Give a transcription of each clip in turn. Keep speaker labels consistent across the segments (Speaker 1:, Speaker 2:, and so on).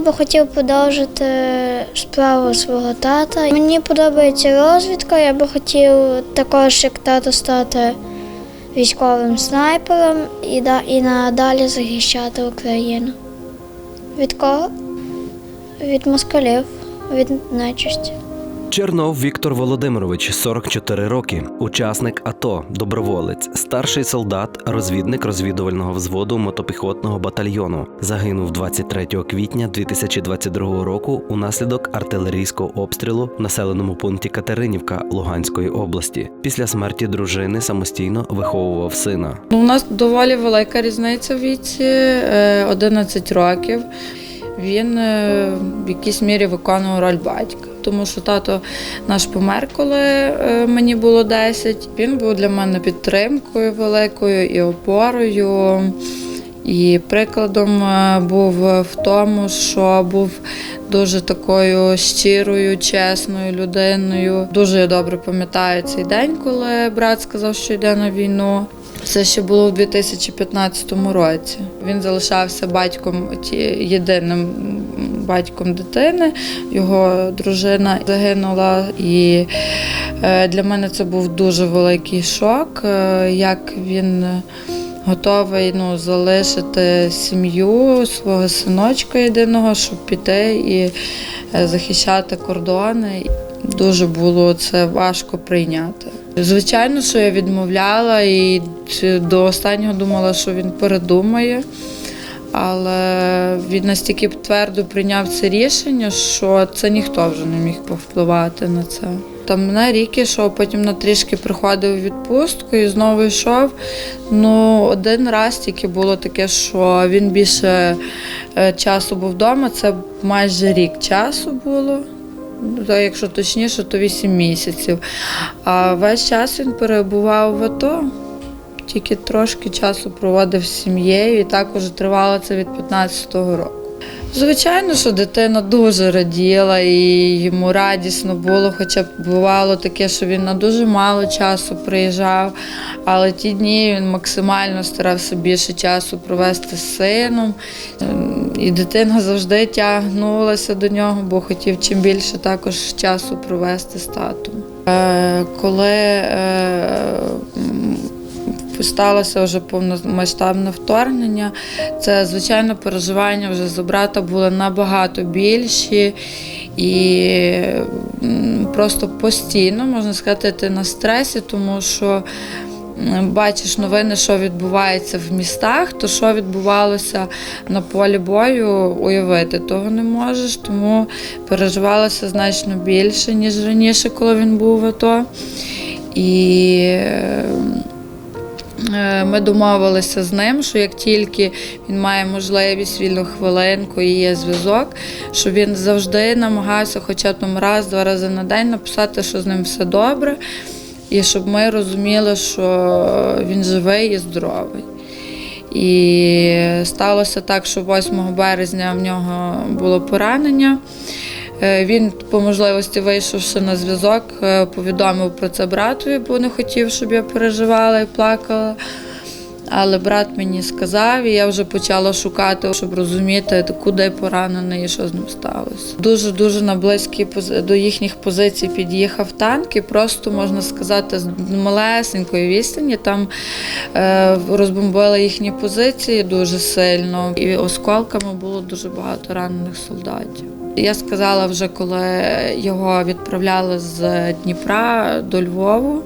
Speaker 1: би хотів продовжити справу свого тата. Мені подобається розвідка, я би хотів також, як тато, стати військовим снайпером і, і надалі захищати Україну. Від кого? Від москалів, від нечисті.
Speaker 2: Чернов Віктор Володимирович, 44 роки, учасник АТО, доброволець, старший солдат, розвідник розвідувального взводу мотопіхотного батальйону. Загинув 23 квітня 2022 року унаслідок артилерійського обстрілу в населеному пункті Катеринівка Луганської області. Після смерті дружини самостійно виховував сина.
Speaker 3: Ну, у нас доволі велика різниця віці, е, 11 років. Він е, в якійсь мірі виконував роль батька, тому що тато наш помер, коли е, мені було 10. Він був для мене підтримкою великою і опорою. І прикладом е, був в тому, що був дуже такою щирою, чесною людиною. Дуже добре пам'ятаю цей день, коли брат сказав, що йде на війну. Це ще було у 2015 році. Він залишався батьком єдиним батьком дитини. Його дружина загинула, і е, для мене це був дуже великий шок, е, як він готовий ну, залишити сім'ю свого синочка єдиного, щоб піти і е, захищати кордони. Дуже було це важко прийняти. Звичайно, що я відмовляла і до останнього думала, що він передумає. Але він настільки твердо прийняв це рішення, що це ніхто вже не міг повпливати на це. Там на рік ішов, потім на трішки приходив відпустку і знову йшов. Ну, один раз тільки було таке, що він більше е, часу був вдома, це майже рік часу було. Якщо точніше, то 8 місяців. А весь час він перебував в АТО. Тільки трошки часу проводив з сім'єю, і також тривало це від 15-го року. Звичайно, що дитина дуже раділа і йому радісно було, хоча б бувало таке, що він на дуже мало часу приїжджав, але ті дні він максимально старався більше часу провести з сином. Ем, І дитина завжди тягнулася до нього, бо хотів чим більше також часу провести з татом. Е, Коли е, сталося вже повномасштабне вторгнення. Це, звичайно, переживання вже за брата були набагато більші. І просто постійно, можна сказати, ти на стресі, тому що бачиш новини, що відбувається в містах, то що відбувалося на полі бою, уявити того не можеш, тому переживалося значно більше, ніж раніше, коли він був в АТО. І Ми домовилися з ним, що як тільки він має можливість вільну хвилинку і є зв'язок, що він завжди намагався хоча б там раз-два рази на день написати, що з ним все добре, і щоб ми розуміли, що він живий і здоровий. І сталося так, що 8 березня в нього було поранення. Е, Він по можливості вийшовши на зв'язок, е, повідомив про це братові, бо не хотів, щоб я переживала і плакала. Але брат мені сказав, і я вже почала шукати, щоб розуміти, куди поранений і що з ним сталося. Дуже дуже на близькі до їхніх позицій під'їхав танк, і просто можна сказати, з малесенької відстані там е, розбомбили їхні позиції дуже сильно, і осколками було дуже багато ранених солдатів. Я сказала вже, коли його відправляли з Дніпра до Львову,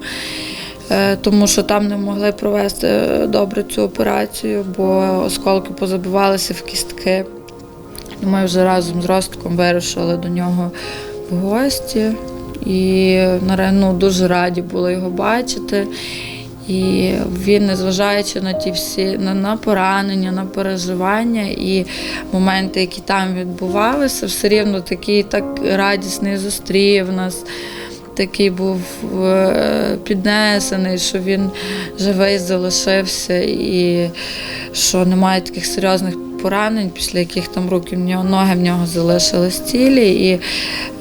Speaker 3: е, тому що там не могли провести добре цю операцію, бо осколки позабивалися в кістки. Ми вже разом з Ростком вирушили до нього в гості. І ну, дуже раді були його бачити. І він, незважаючи на ті всі на, на поранення, на переживання і моменти, які там відбувалися, все рівно такий так радісний зустрів нас. Такий був е, піднесений, що він живий залишився, і що немає таких серйозних поранень, після яких там руки в нього, ноги в нього залишились цілі, і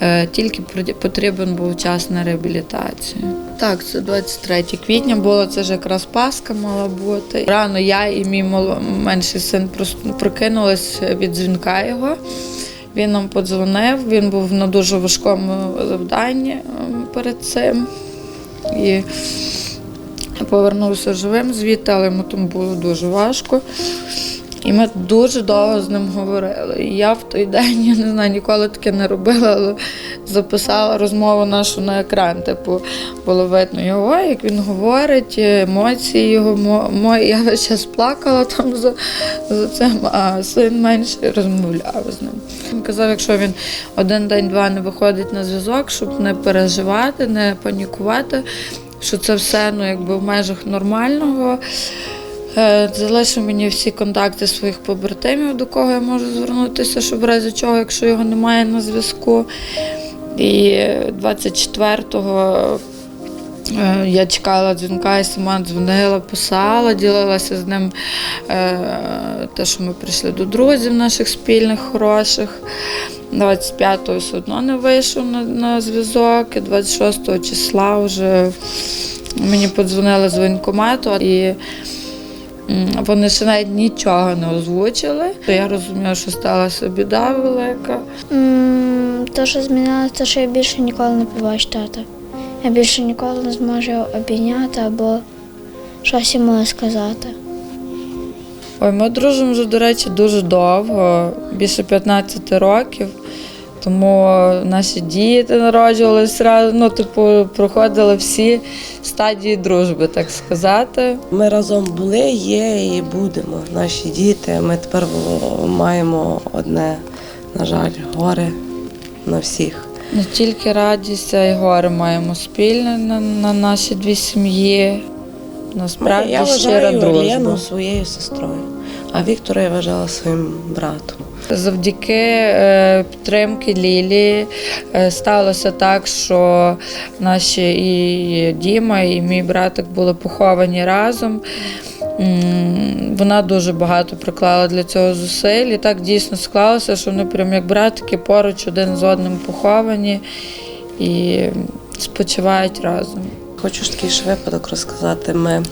Speaker 3: е, тільки потрібен був час на реабілітацію. Так, це 23 квітня було, це ж якраз Пасха мала бути. Рано я і мій менший син прокинулись від дзвінка його. Він нам подзвонив, він був на дуже важкому завданні ем, перед цим. І повернувся живим звідти, але йому там було дуже важко. І ми дуже довго з ним говорили. І я в той день, я не знаю, ніколи таке не робила, але записала розмову нашу на екран. Типу, було видно його, як він говорить, емоції його мої. Я весь час плакала там за, за цим, а син менше розмовляв з ним. Він казав, якщо він один день-два не виходить на зв'язок, щоб не переживати, не панікувати, що це все ну, якби в межах нормального. Е, Залишив мені всі контакти своїх побратимів, до кого я можу звернутися, щоб в разі чого, якщо його немає на зв'язку. І 24-го е, я чекала дзвінка, і сама дзвонила, писала, ділилася з ним е, те, що ми прийшли до друзів наших спільних, хороших. 25-го все одно не вийшов на, на зв'язок, і 26 числа вже мені подзвонили з воєнкомату і вони ще навіть нічого не озвучили. Я розумію, що сталася біда велика.
Speaker 1: М, Те, що змінилося, що я більше ніколи не побачу тата. Я більше ніколи не зможу його обійняти або щось йому сказати.
Speaker 3: Ой, ми дружимо вже, до речі, дуже довго, більше 15 років. Тому наші діти народжувалися разом, ну, типу, проходили всі стадії дружби, так сказати.
Speaker 4: Ми разом були, є і будемо. Наші діти. Ми тепер маємо одне, на жаль, горе на всіх.
Speaker 3: Не тільки радість, а й горе маємо спільне на, на наші дві сім'ї. Насправді
Speaker 4: я
Speaker 3: щира дружба.
Speaker 4: Своєю сестрою, а Віктора я вважала своїм братом.
Speaker 3: Завдяки е, підтримки Лілі е, сталося так, що наші і Діма, і мій братик були поховані разом. Вона дуже багато приклала для цього зусиль. І так дійсно склалося, що вони прям як братики поруч один з одним поховані і спочивають разом.
Speaker 4: Хочу ж такий ще випадок розказати. Ми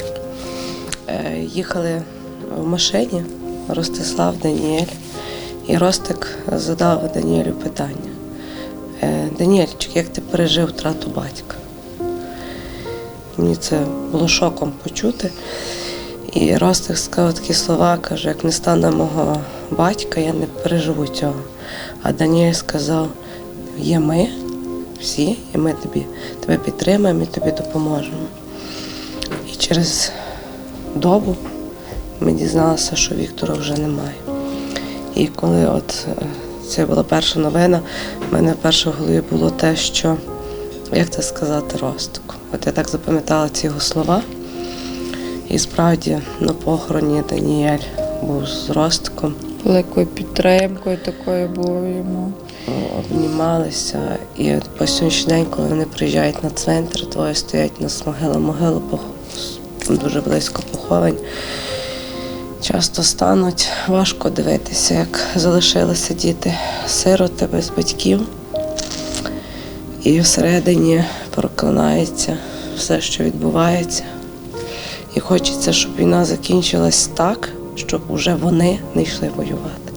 Speaker 4: е, їхали в машині, Ростислав, Даніель, і Ростик задав Даніелю питання. Е, Даніельчик, як ти пережив втрату батька? Мені це було шоком почути. І Ростик сказав такі слова, каже, як не стане мого батька, я не переживу цього. А Даніель сказав, є ми, всі, і ми тобі тебе підтримаємо і тобі допоможемо. І через добу ми дізналися, що Віктора вже немає. І коли от е, це була перша новина, в мене вперше в голові було те, що як це сказати Ростику. От я так запам'ятала ці його слова. І справді на похороні Даніель був з Ростиком.
Speaker 3: Великою підтримкою такою було йому.
Speaker 4: обнімалися. І от по сьогоднішній день, коли вони приїжджають на центр, двоє стоять нас могила могилу дуже близько поховань. Часто стануть, важко дивитися, як залишилися діти сироти без батьків. І всередині проклинається все, що відбувається. І хочеться, щоб війна закінчилась так, щоб уже вони не йшли воювати.